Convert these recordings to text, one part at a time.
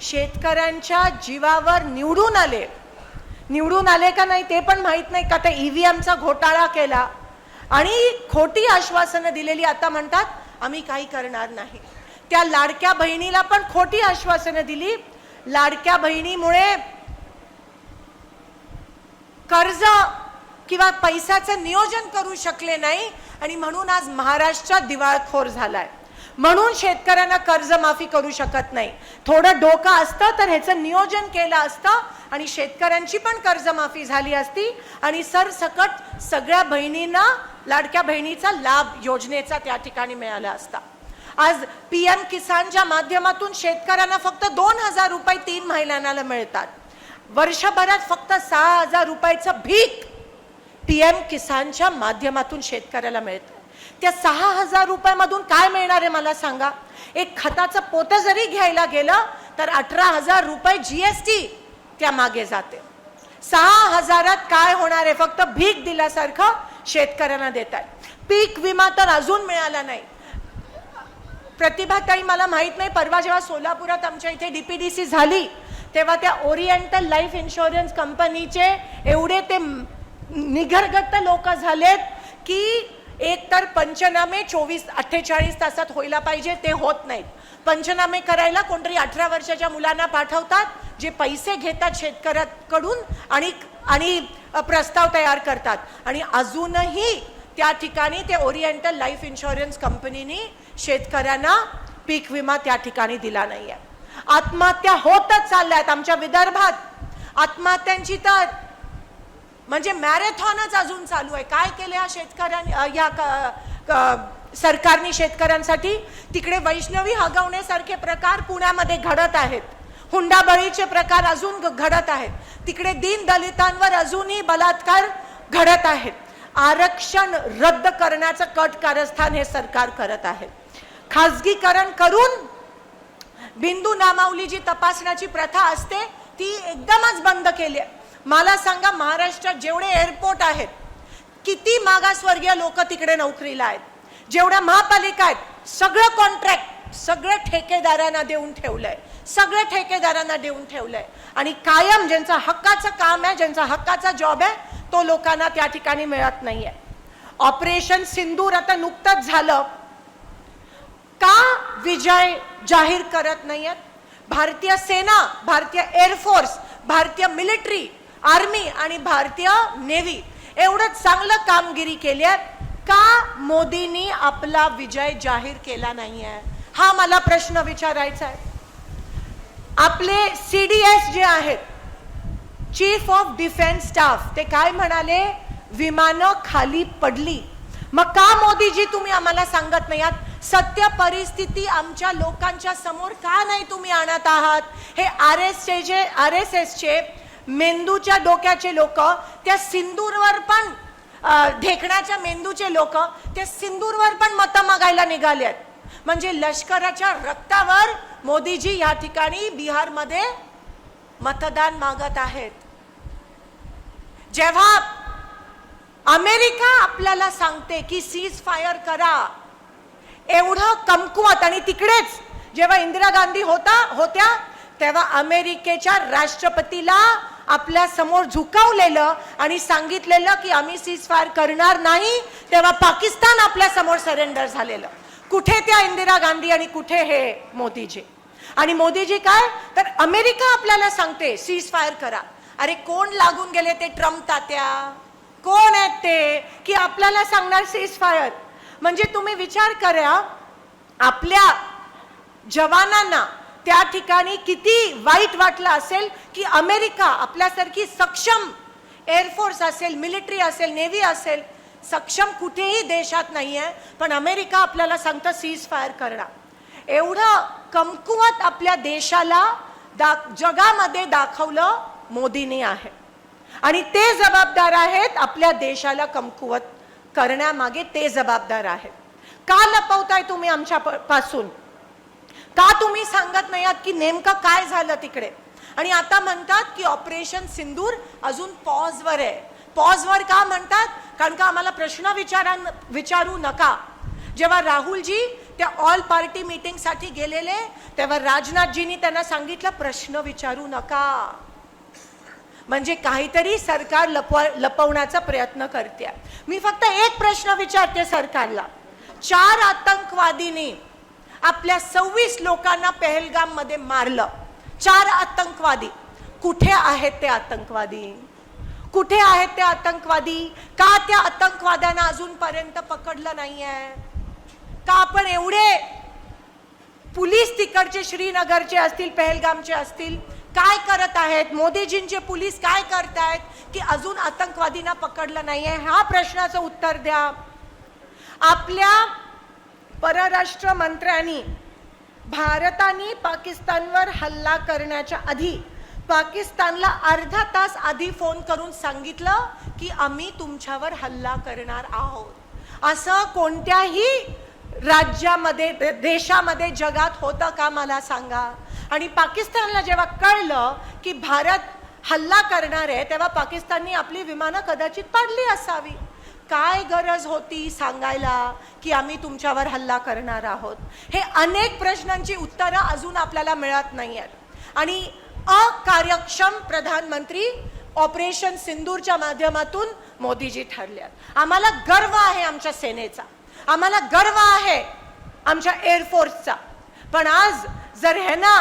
शेतकऱ्यांच्या जीवावर निवडून आले. निवडून आले का नाही ते पण माहीत नाही का त्या ईव्हीएमचा घोटाळा केला. आणि खोटी आश्वासनं दिलेली आता म्हणतात आम्ही काही करणार नाही. त्या लाडक्या बहिणीला पण खोटी आश्वासनं दिली. लाडक्या बहिणीमुळे कर्ज किंवा पैशाचं नियोजन करू शकले नाही आणि म्हणून आज महाराष्ट्र दिवाळखोर झालाय. म्हणून शेतकऱ्यांना कर्जमाफी करू शकत नाही. थोडं डोकं असतं तर ह्याचं नियोजन केलं असतं आणि शेतकऱ्यांची पण कर्जमाफी झाली असती आणि सरसकट सगळ्या बहिणींना लाडक्या बहिणीचा लाभ योजनेचा त्या ठिकाणी मिळाला असता. आज पी एम किसानच्या माध्यमातून शेतकऱ्यांना फक्त दोन हजार रुपये तीन महिन्यांना मिळतात वर्षभरात फक्त सहा हजार रुपयाचं भीक पी एम किसानच्या माध्यमातून शेतकऱ्याला मिळतं. त्या सहा हजार रुपयामधून काय मिळणार आहे मला सांगा? एक खताचं पोतं जरी घ्यायला गेलं तर अठरा हजार रुपये जी एस टी त्या मागे जाते. सहा हजारात काय होणार आहे? फक्त भीक दिल्यासारखं शेतकऱ्यांना देत आहेत पीक विमा तर अजून मिळाला नाही. प्रतिभाताई मला माहीत नाही परवा जेव्हा सोलापुरात आमच्या इथे डी पी डी सी झाली तेव्हा त्या ओरिएंटल लाईफ इन्शुरन्स कंपनीचे एवढे ते निघरगत्त लोक झालेत की एक तर पंचनामे चोवीस अठ्ठेचाळीस तासात व्हायला पाहिजे ते होत नाहीत. पंचनामे करायला कोणतरी अठरा वर्षाच्या मुलांना पाठवतात जे पैसे घेतात शेतकऱ्याकडून आणि आणि प्रस्ताव तयार करतात. आणि अजूनही त्या ठिकाणी ते ओरिएंटल लाईफ इन्शुरन्स कंपनीने शेतकऱ्यांना पीक विमा त्या ठिकाणी दिला नाही आहे आत्महत्या होतच चालल्या आहेत आमच्या विदर्भात. आत्महत्यांची तर म्हणजे मॅरेथॉनच अजून चालू आहे. काय केलं या शेतकऱ्यांनी या क- सरकारने शेतकऱ्यांसाठी? तिकडे वैष्णवी हगवण्यासारखे प्रकार पुण्यामध्ये घडत आहेत. हुंडाबळीचे प्रकार अजून घडत आहेत. तिकडे दीन दलितांवर अजूनही बलात्कार घडत आहेत. आरक्षण रद्द करण्याचं कट कारस्थान हे सरकार करत आहे. खाजगीकरण करून बिंदू नामावली जी तपासण्याची प्रथा असते ती एकदमच बंद केली आहे. मला सांगा महाराष्ट्रात जेवढे एअरपोर्ट आहेत किती मागासवर्गीय लोक तिकडे नोकरीला आहेत? जेवढ्या महापालिका आहेत सगळं कॉन्ट्रॅक्ट सगळं ठेकेदारांना देऊन ठेवलंय. सगळं ठेकेदारांना देऊन ठेवलंय. आणि कायम ज्यांचा हक्काचं काम आहे ज्यांचा हक्काचा जॉब आहे तो लोकांना त्या ठिकाणी मिळत नाहीये. ऑपरेशन सिंदूर आता नुकतंच झालं. का विजय जाहीर करत नाहीयेत? भारतीय सेना भारतीय एअरफोर्स भारतीय मिलिटरी आर्मी आणि भारतीय नेव्ही एवढं चांगलं कामगिरी केली आहे. का मोदींनी आपला विजय जाहीर केला नाही आहे हा मला प्रश्न विचारायचा आहे. आपले सी डी एस जे आहेत चीफ ऑफ डिफेन्स स्टाफ ते काय म्हणाले? विमानं खाली पडली. मग का मोदीजी तुम्ही आम्हाला सांगत नाही आहात? सत्य परिस्थिती आमच्या लोकांच्या समोर का नाही तुम्ही आणत आहात? हे आर एसचे जे आर एस एसचे मेंदूच्या डोक्याचे लोक त्या सिंदूरवर पण ढेकण्याच्या ढेकणाच्या मेंदूचे लोक त्या सिंदूरवर पण मतं मागायला निघाले आहेत. म्हणजे लष्कराच्या रक्तावर मोदीजी या ठिकाणी बिहारमध्ये मतदान मागत आहेत. जेव्हा अमेरिका आपल्याला सांगते की सीज फायर करा एवढं कमकुवत आणि तिकडेच जेव्हा इंदिरा गांधी होता होत्या तेव्हा अमेरिकेच्या राष्ट्रपतीला आपल्यासमोर झुकावलेलं आणि सांगितलेलं की आम्ही सीज फायर करणार नाही तेव्हा पाकिस्तान आपल्यासमोर सरेंडर झालेलं. कुठे त्या इंदिरा गांधी आणि कुठे हे मोदीजी? आणि मोदीजी काय? तर अमेरिका आपल्याला सांगते सीज फायर करा. अरे कोण लागून गेले ते ट्रम्प तात्या? कोण आहेत ते की आपल्याला सांगणार सीज फायर म्हणजे तुम्ही विचार करा आपल्या जवानांना त्या ठिकाणी किती वाईट वाटलं असेल की अमेरिका आपल्यासारखी सक्षम एअरफोर्स असेल मिलिटरी असेल नेव्ही असेल सक्षम कुठेही देशात नाही आहे पण अमेरिका आपल्याला सांगतं सीज फायर करणार एवढं कमकुवत आपल्या देशाला दा जगामध्ये दाखवलं मोदींनी आहे. आणि ते जबाबदार आहेत आपल्या देशाला कमकुवत करण्यामागे ते जबाबदार आहेत. का लपवताय तुम्ही आमच्या पासून का तुम्ही सांगत नाही आहात की नेमकं काय झालं तिकडे? आणि आता म्हणतात की ऑपरेशन सिंदूर अजून पॉजवर आहे. पॉजवर का म्हणतात? कारण का आम्हाला प्रश्न विचारा विचारू नका. जेव्हा राहुलजी त्या ऑल पार्टी मीटिंगसाठी गेलेले तेव्हा राजनाथजींनी त्यांना सांगितलं प्रश्न विचारू नका. म्हणजे काहीतरी सरकार लपवा लपवण्याचा प्रयत्न करते. मी फक्त एक प्रश्न विचारते सरकारला. चार आतंकवादींनी आपल्या सव्वीस लोकांना पहलगाममध्ये मारलं. चार आतंकवादी. कुठे आहेत ते आतंकवादी? कुठे आहेत ते आतंकवादी? का त्या आतंकवाद्यांना अजूनपर्यंत पकडलं नाहीये? का आपण एवढे पोलीस तिकडचे श्रीनगरचे असतील पहलगामचे असतील काय करत आहेत? मोदीजींचे पोलीस काय करत आहेत की अजून आतंकवादींना पकडलं नाहीये? ह्या प्रश्नाचं उत्तर द्या. आपल्या परराष्ट्र मंत्र्यांनी भारताने पाकिस्तानवर हल्ला करण्याच्या आधी पाकिस्तानला अर्धा तास आधी फोन करून सांगितलं की आम्ही तुमच्यावर हल्ला करणार आहोत. असं कोणत्याही राज्यामध्ये दे- देशामध्ये जगात होतं का मला सांगा? आणि पाकिस्तानला जेव्हा कळलं की भारत हल्ला करणार आहे तेव्हा पाकिस्ताननी आपली विमानं कदाचित पाडली असावी. काय गरज होती सांगायला की आम्ही तुमच्यावर हल्ला करणार आहोत? हे अनेक प्रश्नांची उत्तरं अजून आपल्याला मिळत नाही आहेत आणि अकार्यक्षम प्रधानमंत्री ऑपरेशन सिंदूरच्या माध्यमातून मोदीजी ठरल्यात आहेत आम्हाला गर्व आहे आमच्या सेनेचा. आम्हाला गर्व आहे आमच्या एअरफोर्सचा पण आज जर ह्यांना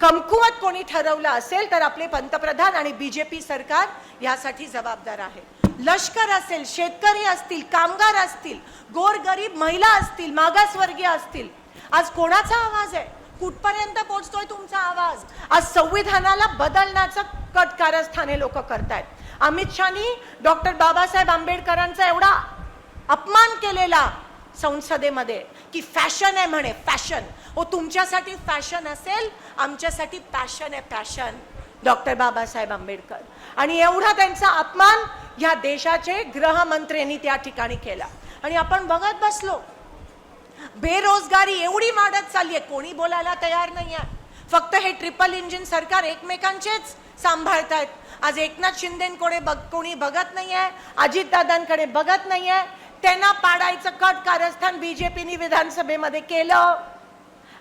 कमकुवत कोणी ठरवलं असेल तर आपले पंतप्रधान आणि बीजेपी सरकार यासाठी जबाबदार आहे लष्कर असेल शेतकरी असतील कामगार असतील गोरगरीब महिला असतील मागासवर्गीय असतील. आज कोणाचा आवाज आहे? कुठपर्यंत पोहोचतोय तुमचा आवाज? आज संविधानाला बदलण्याचं कट कारस्थाने लोक करतायत. अमित शहानी डॉक्टर बाबासाहेब आंबेडकरांचा एवढा अपमान केलेला संसदेमध्ये की फॅशन आहे म्हणे फॅशन. हो तुमच्यासाठी फॅशन असेल आमच्यासाठी पॅशन आहे पॅशन. डॉक्टर बाबासाहेब आंबेडकर. आणि एवढा त्यांचा अपमान ह्या देशाचे गृहमंत्र्यांनी त्या ठिकाणी केला. आणि आपण बघत बसलो. बेरोजगारी एवढी वाढत चालली आहे कोणी बोलायला तयार नाही आहे फक्त हे ट्रिपल इंजिन सरकार एकमेकांचेच सांभाळतायत. आज एकनाथ शिंदेकडे बघ कोणी बघत नाही आहे अजितदादांकडे बघत नाही आहे त्यांना पाडायचं कट कारस्थान बीजेपीने विधानसभेमध्ये केलं.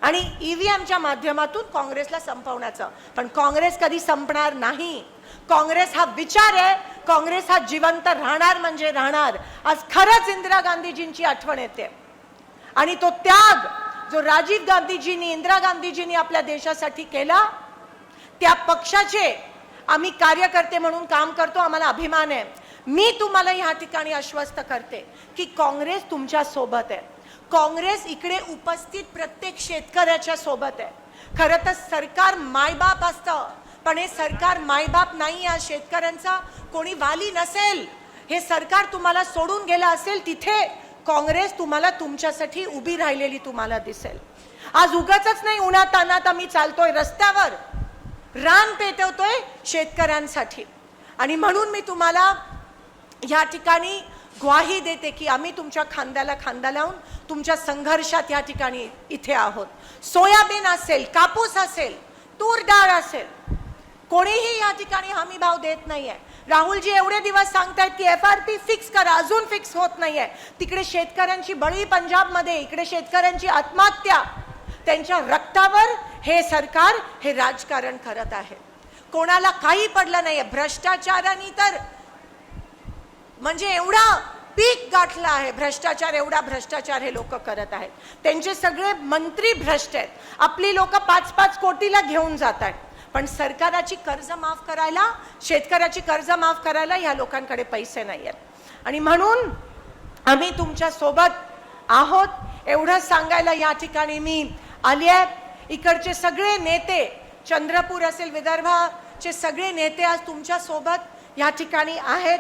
आणि ईव्हीएमच्या माध्यमातून काँग्रेसला संपवण्याचं. पण काँग्रेस कधी संपणार नाही. काँग्रेस हा विचार आहे. काँग्रेस हा जिवंत राहणार म्हणजे राहणार. आज खरंच इंदिरा गांधीजींची आठवण येते. आणि तो त्याग जो राजीव गांधीजींनी इंदिरा गांधीजींनी आपल्या देशासाठी केला त्या पक्षाचे आम्ही कार्यकर्ते म्हणून काम करतो आम्हाला अभिमान आहे. मी तुम्हाला ह्या ठिकाणी आश्वस्त करते की काँग्रेस तुमच्यासोबत आहे. काँग्रेस इकडे उपस्थित प्रत्येक शेतकऱ्याच्या सोबत आहे. खरं तर सरकार मायबाप असतं. पण हे सरकार मायबाप नाही या शेतकऱ्यांचा कोणी वाली नसेल. हे सरकार तुम्हाला सोडून गेलं असेल तिथे काँग्रेस तुम्हाला तुमच्यासाठी उभी राहिलेली तुम्हाला दिसेल. आज उगाच नाही उन्हात तानात आम्ही चालतोय रस्त्यावर. रान पेटवतोय शेतकऱ्यांसाठी. आणि म्हणून मी तुम्हाला या ठिकाणी ग्वाही देते की आम्ही तुमच्या खांद्याला खांदा लावून तुमच्या संघर्षात या ठिकाणी इथे आहोत. सोयाबीन असेल कापूस असेल तूर डाळ असेल कोणीही या ठिकाणी हमी भाव देत नाहीये. राहुलजी एवढे दिवस सांगतायत की एफ आर पी फिक्स करा अजून फिक्स होत नाहीये. तिकडे शेतकऱ्यांची बळी पंजाबमध्ये इकडे शेतकऱ्यांची आत्महत्या. त्यांच्या रक्तावर हे सरकार हे राजकारण करत आहे. कोणाला काही पडलं नाहीये भ्रष्टाचाराने तर. म्हणजे एवढा पीक गाठला आहे भ्रष्टाचार एवढा भ्रष्टाचार हे लोक करत आहेत. त्यांचे सगळे मंत्री भ्रष्ट आहेत. आपली लोक पाच पाच कोटीला घेऊन जात आहेत. पण सरकाराची कर्ज माफ करायला शेतकऱ्याची कर्ज माफ करायला ह्या लोकांकडे पैसे नाही आहेत आणि म्हणून आम्ही तुमच्यासोबत आहोत. एवढं सांगायला या ठिकाणी मी आली आहे. इकडचे सगळे नेते चंद्रपूर असेल विदर्भाचे सगळे नेते आज तुमच्यासोबत या ठिकाणी आहेत.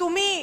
तुम्ही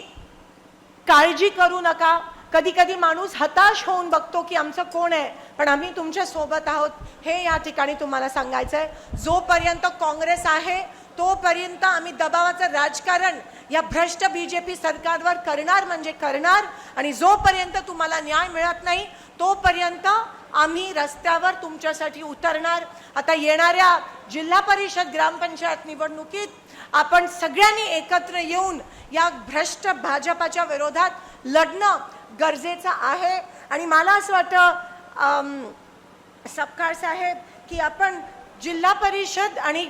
काळजी करू नका. कधी कधी माणूस हताश होऊन बघतो की आमचं कोण आहे? पण आम्ही तुमच्यासोबत आहोत. हे या ठिकाणी तुम्हाला सांगायचं आहे जोपर्यंत काँग्रेस आहे तोपर्यंत आम्ही दबावाचं राजकारण या भ्रष्ट बी जे पी सरकारवर करणार म्हणजे करणार. आणि जोपर्यंत तुम्हाला न्याय मिळत नाही तोपर्यंत आम्ही रस्त्यावर तुमच्यासाठी उतरणार. आता येणाऱ्या जिल्हा परिषद ग्रामपंचायत निवडणुकीत आपण सगळ्यांनी एकत्र येऊन या भ्रष्ट भाजपाच्या विरोधात लढणं गरजेचं आहे. आणि मला असं वाटतं सपकाळ साहेब की आपण जिल्हा परिषद आणि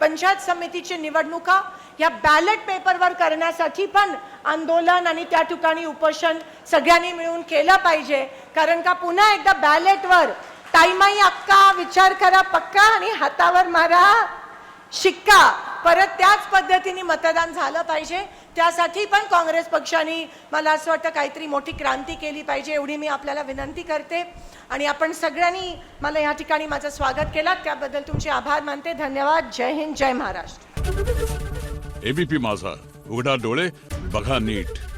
पंचायत समितीची निवडणुका या बॅलेट पेपरवर करण्यासाठी पण आंदोलन आणि त्या ठिकाणी उपोषण सगळ्यांनी मिळून केलं पाहिजे. कारण का पुन्हा एकदा बॅलेटवर टाईमाई अक्का विचार करा पक्का आणि हातावर मारा. शिक्का. परत त्याच पद्धतीने मतदान झालं पाहिजे. त्यासाठी पण काँग्रेस पक्षाने मला असं वाटतं काहीतरी मोठी क्रांती केली पाहिजे एवढी मी आपल्याला विनंती करते. आणि आपण सगळ्यांनी मला या ठिकाणी माझं स्वागत केलं. त्याबद्दल तुमचे आभार मानते. धन्यवाद. जय हिंद. जय महाराष्ट्र. एबीपी माझा. उघडा डोळे. बघा नीट.